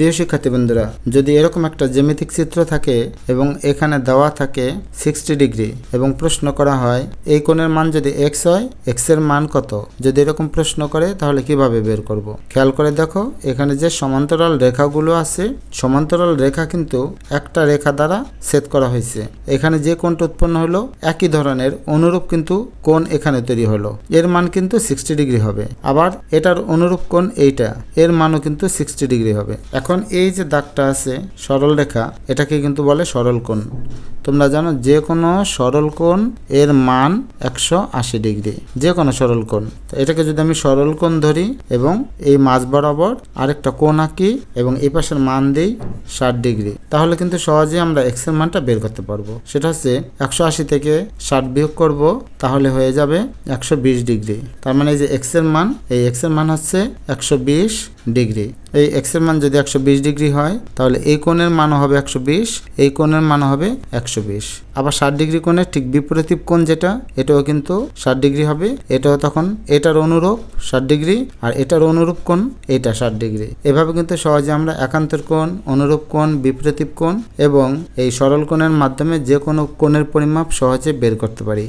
প্রিয় শিক্ষার্থী বন্ধুরা, যদি এরকম একটা জ্যামিতিক চিত্র থাকে এবং এখানে দেওয়া থাকে সিক্সটি ডিগ্রি এবং প্রশ্ন করা হয়, এই কোণের মান যদি এক্স হয় এক্সের মান কত? যদি এরকম প্রশ্ন করে, তাহলে কীভাবে বের করব? খেয়াল করে দেখো, এখানে যে সমান্তরাল রেখাগুলো আছে, সমান্তরাল রেখা কিন্তু একটা রেখা দ্বারা সেট করা হয়েছে। এখানে যে কোণটা উৎপন্ন হলো, একই ধরনের অনুরূপ কিন্তু কোণ এখানে তৈরি হলো। এর মান কিন্তু সিক্সটি ডিগ্রি হবে। আবার এটার অনুরূপ কোণ এইটা, এর মানও কিন্তু সিক্সটি ডিগ্রি হবে। এখন এই যে দাগটা আছে, সরল রেখা, এটাকে কিন্তু বলে সরল কোণ। তোমরা জানো যে কোনো সরল কোণ এর মান একশো আশি ডিগ্রি, যে কোনো সরল কোণ। এটাকে যদি আমি সরল কোণ ধরি এবং এই মাঝ বরাবর আরেকটা কোণ আঁকি এবং এই পাশের মান দিই ষাট ডিগ্রি, তাহলে কিন্তু সহজেই আমরা এক্সের মানটা বের করতে পারব। সেটা হচ্ছে একশো আশি থেকে ষাট বিয়োগ করব, তাহলে হয়ে যাবে একশো বিশ ডিগ্রি। তার মানে এই যে এক্সের মান, এই এক্সের মান হচ্ছে একশো বিশ ডিগ্রি। এই এক্সের মান যদি একশো বিশ ডিগ্রি হয়, তাহলে এই কোণের মান হবে একশো বিশ, এই কোণের মান হবে একশো বিশ। আবার ষাট ডিগ্রি কোণের ঠিক বিপরীত কোণ যেটা, এটাও কিন্তু ষাট ডিগ্রি হবে, এটাও তখন এটার অনুরূপ ষাট ডিগ্রি আর এটার অনুরূপ কোণ এটা ষাট ডিগ্রি। এভাবে কিন্তু সহজে আমরা একান্তর কোণ, অনুরূপ কোণ বিপরীত কোণ এবং এই সরল কোণের মাধ্যমে যে কোনো কোণের পরিমাপ সহজে বের করতে পারি।